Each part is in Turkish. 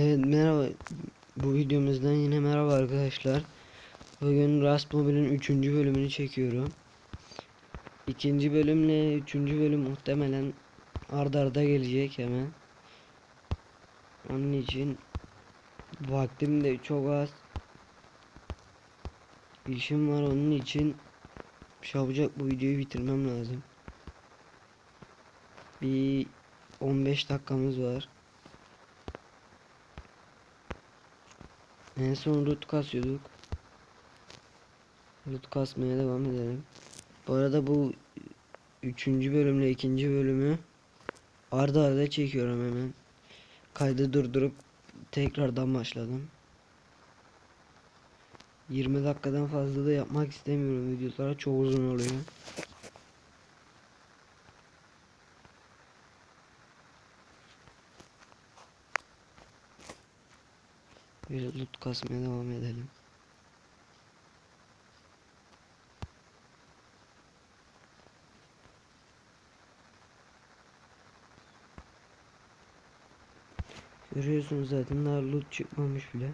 Evet merhaba. Bu videomuzdan yine merhaba arkadaşlar. Bugün Rust Mobile'in 3. bölümünü çekiyorum. İkinci bölümle 3. bölüm muhtemelen ardarda arda gelecek hemen. Onun için vaktim de çok az. İşim var onun için çabucak bu videoyu bitirmem lazım. Bir 15 dakikamız var. En son root kasıyorduk. Root kasmaya devam edelim. Bu arada bu üçüncü bölümle ikinci bölümü arda arda çekiyorum hemen. Kaydı durdurup tekrardan başladım. 20 dakikadan fazla da yapmak istemiyorum videolara çok uzun oluyor. Bir loot kasmaya devam edelim. Görüyorsunuz zaten daha loot çıkmamış bile.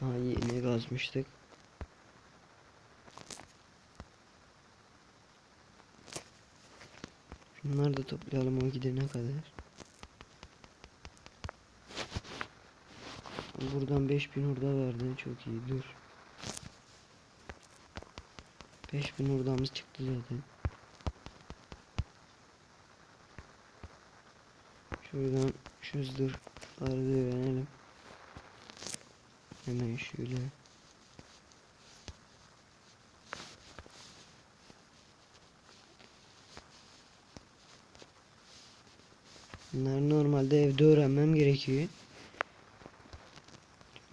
Daha yeni kazmıştık. Şunları da toplayalım o gidene kadar. Buradan 5000 hurda verdi. Çok iyi. Dur. 5000 hurdamız çıktı zaten. Şuradan şu zırhları da öğrenelim. Hemen şöyle. Bunları normalde evde öğrenmem gerekiyor.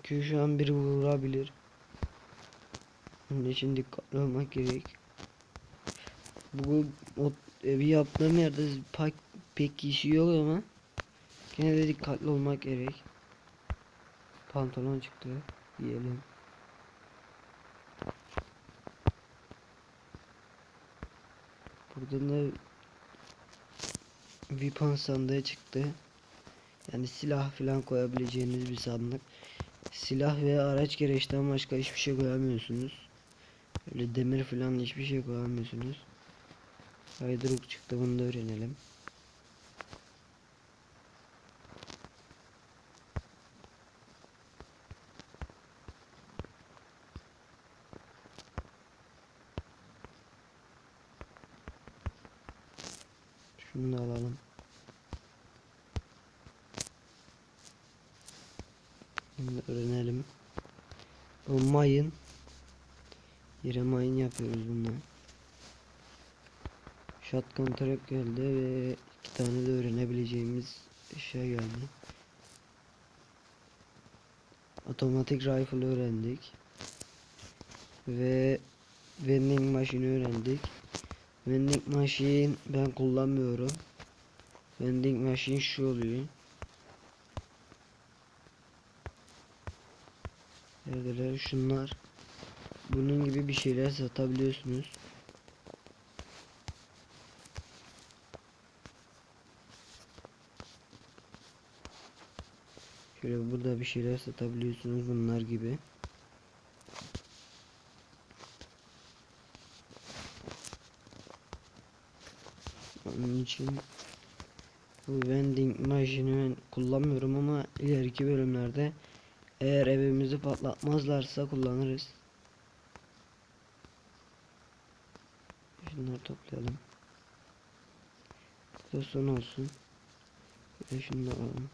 Çünkü şu an biri vurabilir. Onun için dikkatli olmak gerek. Bu o, evi yaptığım yerde pek, pek kişi yok ama Yine de dikkatli olmak gerek. Pantolon çıktı. Yiyelim. Burada da weapon sandığı çıktı. Yani silah falan koyabileceğiniz bir sandık. Silah ve araç gereçten başka hiçbir şey koyamıyorsunuz. Öyle demir falan hiçbir şey koyamıyorsunuz. Haydruk çıktı bunu da öğrenelim. Şunu da alalım. Bunu da öğrenelim. Bu mayın. Yere mayın yapıyoruz bundan. Shotgun trap geldi ve iki tane de öğrenebileceğimiz eşya geldi. Otomatik rifle öğrendik. Ve vending machine öğrendik. Vending machine ben kullanmıyorum. Vending machine şu oluyor. Neredeler şunlar. Bunun gibi bir şeyler satabiliyorsunuz. Şöyle burada bir şeyler satabiliyorsunuz bunlar gibi. Onun için bu vending machine'i kullanmıyorum ama ileriki bölümlerde eğer evimizi patlatmazlarsa kullanırız. Şunları toplayalım. Bu olsun. Bir şunu da alalım.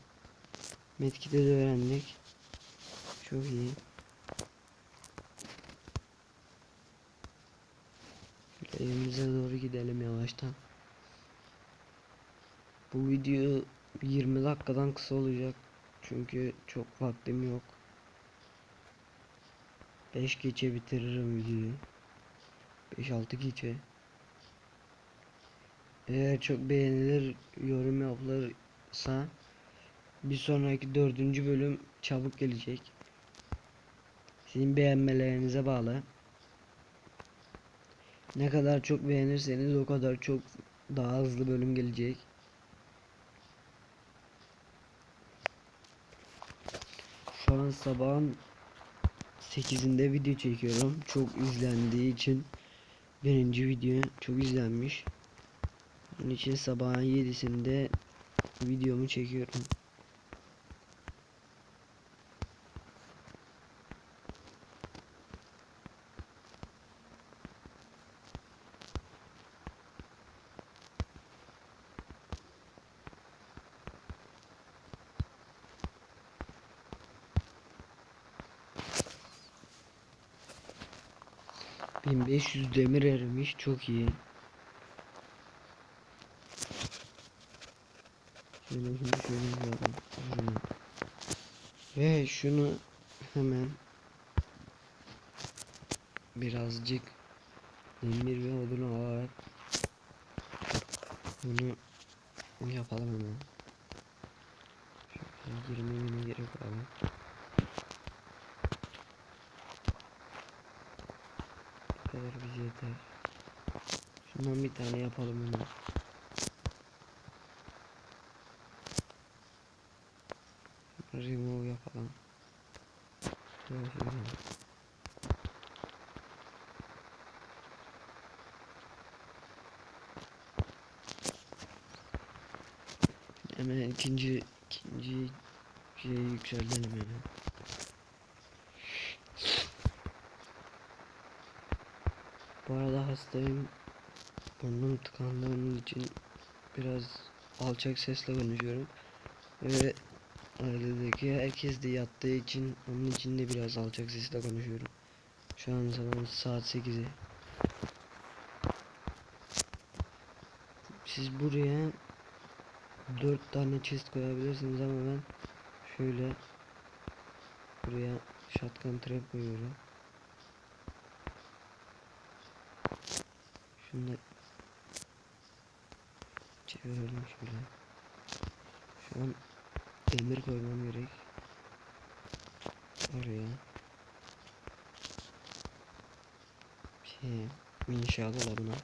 Medkit'i de öğrendik. Çok iyi. Şöyle evimize doğru gidelim yavaştan. Bu video 20 dakikadan kısa olacak. Çünkü çok vaktim yok. 5 geçe bitiririm videoyu. 5-6 geçe. Eğer çok beğenilir, yorum yapılırsa bir sonraki dördüncü bölüm çabuk gelecek. Sizin beğenmelerinize bağlı. Ne kadar çok beğenirseniz o kadar çok daha hızlı bölüm gelecek. Şu an sabahın 8'inde video çekiyorum. Çok izlendiği için birinci video çok izlenmiş. Bunun için sabahın 7'sinde videomu çekiyorum. Bin beş yüz demir erimiş çok iyi. Şöyle şunu şöyle yapalım. Ve şunu hemen birazcık demir ve odun alarak bunu yapalım hemen. Şöyle 20 bine gerek alalım. Bu kadar bize yeter. Şundan bir tane yapalım hemen. Remove yapalım. Şöyle. Hemen ikinci ikinci şeyi yükseltelim hemen. Bu arada hastayım. Burnum tıkandığım için biraz alçak sesle konuşuyorum. Ve ailedeki herkes de yattığı için onun için de biraz alçak sesle konuşuyorum. Şu an zaman saat 8'i. Siz buraya 4 tane chest koyabilirsiniz ama ben şöyle buraya shotgun trap koyuyorum. Da çevirelim şöyle. Şu an demir koymam gerek. Oraya. Şey, inşaat dolabına.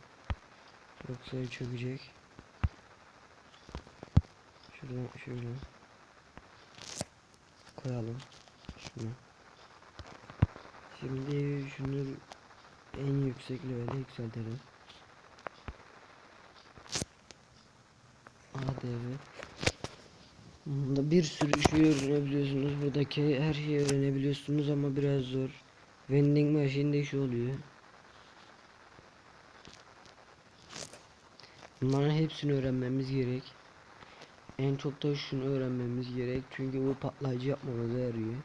Yoksa çökecek. Şuradan şöyle koyalım. Şunu. Şimdi şunu en yüksek levele yükseltelim. Evet. Bunda bir sürü şey öğrenebiliyorsunuz. Buradaki her şeyi öğrenebiliyorsunuz ama biraz zor. Vending machine'de şu oluyor. Bunların hepsini öğrenmemiz gerek. En çok da şunu öğrenmemiz gerek. Çünkü bu patlayıcı yapmamıza yarıyor.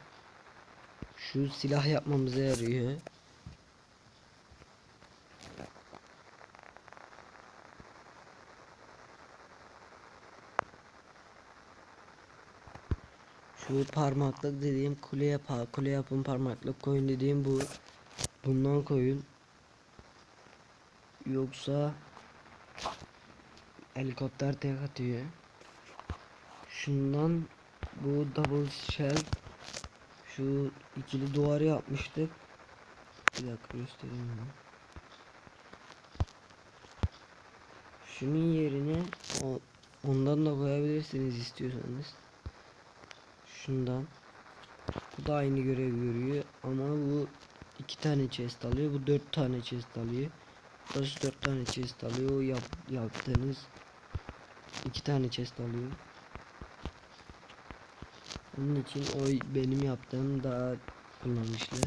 Şu silah yapmamıza yarıyor. Şu parmaklık dediğim kule yapa kule yapın parmaklık koyun dediğim bu. Bundan koyun. Yoksa helikopter tek atıyor. Şundan bu double shell şu ikili duvarı yapmıştık. Bir dakika göstereyim onu. Şunun yerine ondan da koyabilirsiniz istiyorsanız. Şundan. Bu da aynı görev görüyor ama bu iki tane chest alıyor. Bu dört tane chest alıyor. Burası dört tane chest alıyor. O yap, yaptığınız iki tane chest alıyor. Onun için o benim yaptığım daha kullanışlı.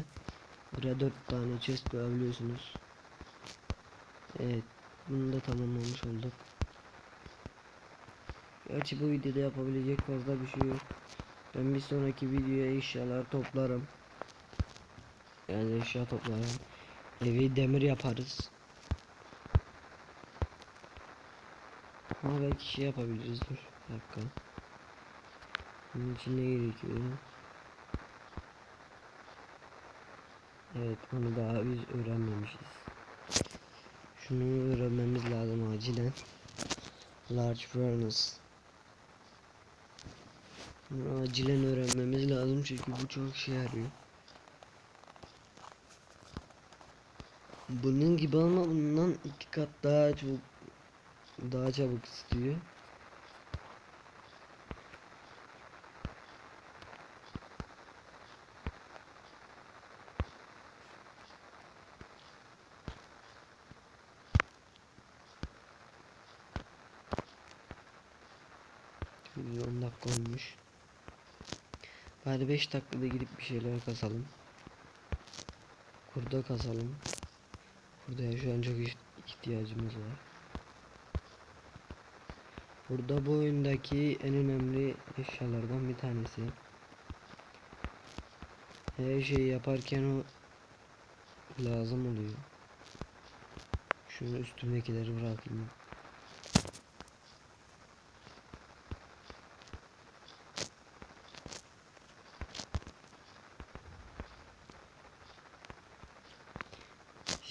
Buraya dört tane chest koyabiliyorsunuz. Evet. Bunu da tamamlamış olduk. Gerçi bu videoda yapabilecek fazla bir şey yok. Ben bir sonraki videoya eşyalar toplarım. Yani eşya toplarım. Evi demir yaparız. Ama belki şey yapabiliriz dur. Bir dakika. Bunun için ne gerekiyor? Evet onu daha biz öğrenmemişiz. Şunu öğrenmemiz lazım acilen. Large furnace. Bunu acilen öğrenmemiz lazım çünkü bu çok şey yarıyor. Bunun gibi ama bundan iki kat daha çok daha çabuk istiyor. Video 10 dakika olmuş. Bari 5 dakikada gidip bir şeyler kasalım. Kurda kasalım. Kurdaya şu an çok ihtiyacımız var. Burada bu oyundaki en önemli eşyalardan bir tanesi. Her şeyi yaparken o lazım oluyor. Şunu üstümdekileri bırakayım.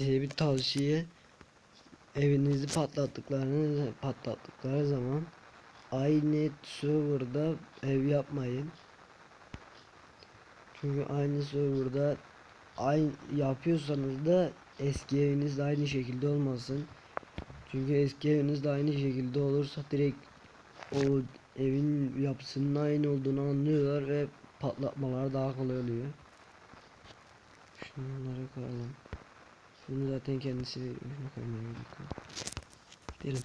Size bir tavsiye evinizi patlattıklarınız patlattıkları zaman aynı serverda ev yapmayın. Çünkü aynı serverda aynı yapıyorsanız da eski eviniz de aynı şekilde olmasın. Çünkü eski eviniz de aynı şekilde olursa direkt o evin yapısının aynı olduğunu anlıyorlar ve patlatmalar daha kolay oluyor. Şunları koyalım. Bunu zaten kendisi gerek yok. Gidelim.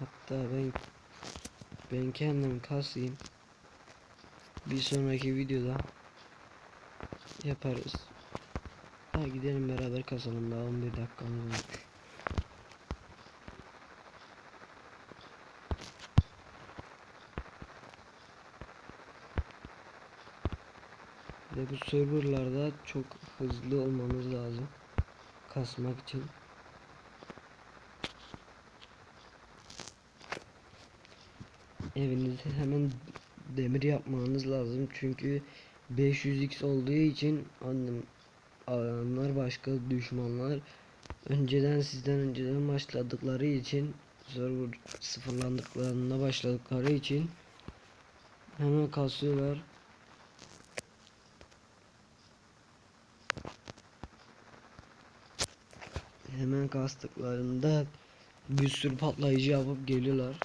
Hatta ben ben kendim kasayım. Bir sonraki videoda yaparız. Ha gidelim beraber kasalım daha 11 dakikamız olmuş. Bu serverlarda çok hızlı olmamız lazım. Kasmak için. Evinize hemen demir yapmanız lazım çünkü 500x olduğu için annem adamlar başka düşmanlar önceden sizden önceden başladıkları için server sıfırlandıklarında başladıkları için hemen kasıyorlar. Hemen kastıklarında bir sürü patlayıcı yapıp geliyorlar.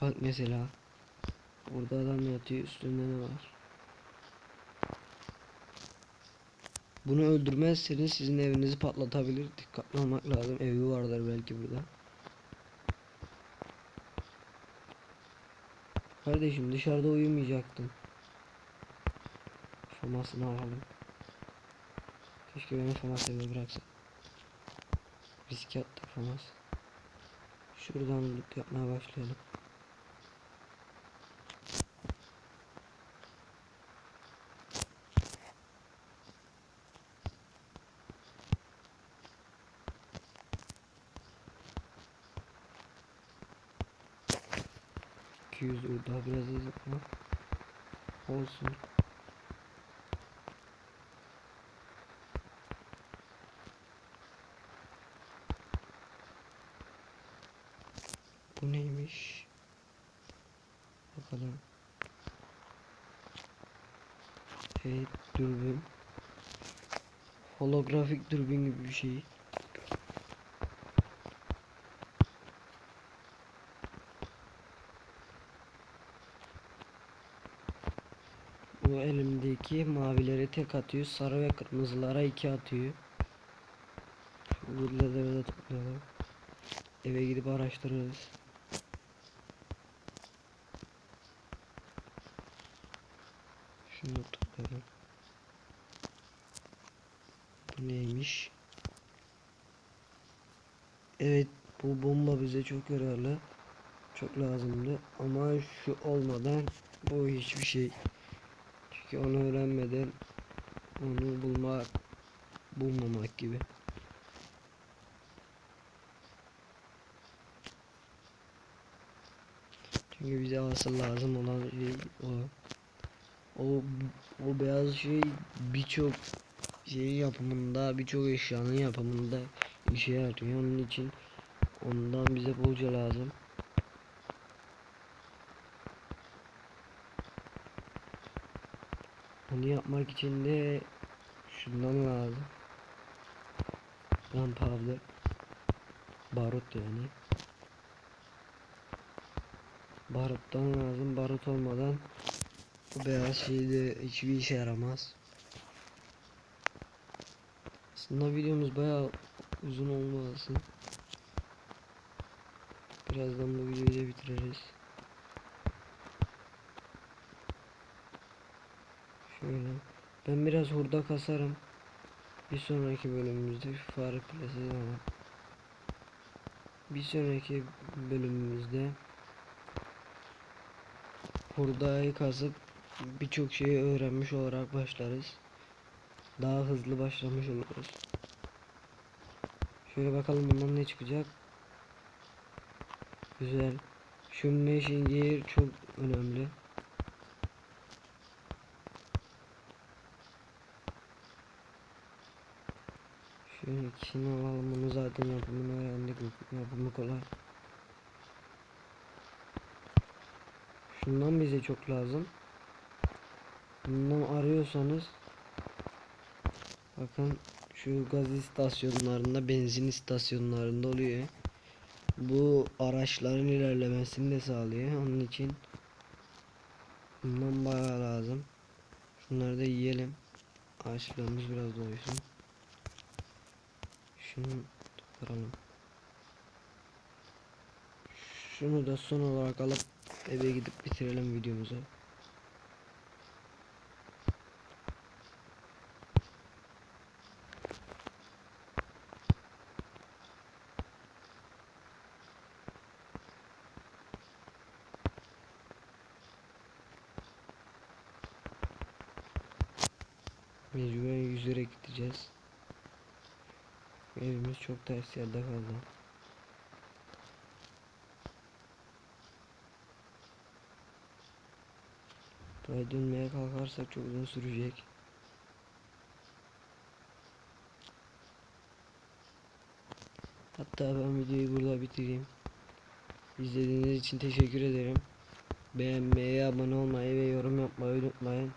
Bak mesela. Burada adam yatıyor üstünde ne var? Bunu öldürmezseniz sizin evinizi patlatabilir. Dikkatli olmak lazım. Evi vardır belki burada. Kardeşim dışarıda uyumayacaktın. Famasını alalım. Keşke beni famas eve. Riske attık famas. Şuradan loot yapmaya başlayalım. Daha biraz hızlı olsun. Bu neymiş? Bakalım. Hey dürbün. Holografik dürbün gibi bir şey. Bu elimdeki mavilere tek atıyor, sarı ve kırmızılara iki atıyor. Gırlaları da toplayalım. Eve gidip araştırırız. Şunu da toplayalım. Neymiş? Evet bu bomba bize çok yararlı. Çok lazımdı ama şu olmadan bu hiçbir şey. Çünkü onu öğrenmeden onu bulmak bulmamak gibi. Çünkü bize asıl lazım olan şey o. O o beyaz şey birçok şey yapımında, birçok eşyanın yapımında işe yarıyor. Onun için ondan bize bolca lazım. Onu yapmak için de şundan lazım. Gunpowder. Barut yani. Baruttan lazım. Barut olmadan bu beyaz şey de hiçbir işe yaramaz. Aslında videomuz bayağı uzun olmasın. Birazdan bu videoyu da bitiririz. Şöyle. Ben biraz hurda kasarım. Bir sonraki bölümümüzde fare plası ama bir sonraki bölümümüzde hurdayı kazıp birçok şeyi öğrenmiş olarak başlarız. Daha hızlı başlamış oluruz. Şöyle bakalım bundan ne çıkacak. Güzel. Şu machine gear çok önemli. Şöyle ikisini alalım bunu zaten yapımını öğrendik. Yapımı kolay. Şundan bize çok lazım. Bundan arıyorsanız bakın şu gaz istasyonlarında benzin istasyonlarında oluyor. Bu araçların ilerlemesini de sağlıyor. Onun için bundan bayağı lazım. Şunları da yiyelim. Ağaçlarımız biraz doysun. Şunu kıralım. Şunu da son olarak alıp eve gidip bitirelim videomuzu. Mecburen yüzerek gideceğiz. Evimiz çok ters yerde kaldı. Buraya dönmeye kalkarsak çok uzun sürecek. Hatta ben videoyu burada bitireyim. İzlediğiniz için teşekkür ederim. Beğenmeyi, abone olmayı ve yorum yapmayı unutmayın.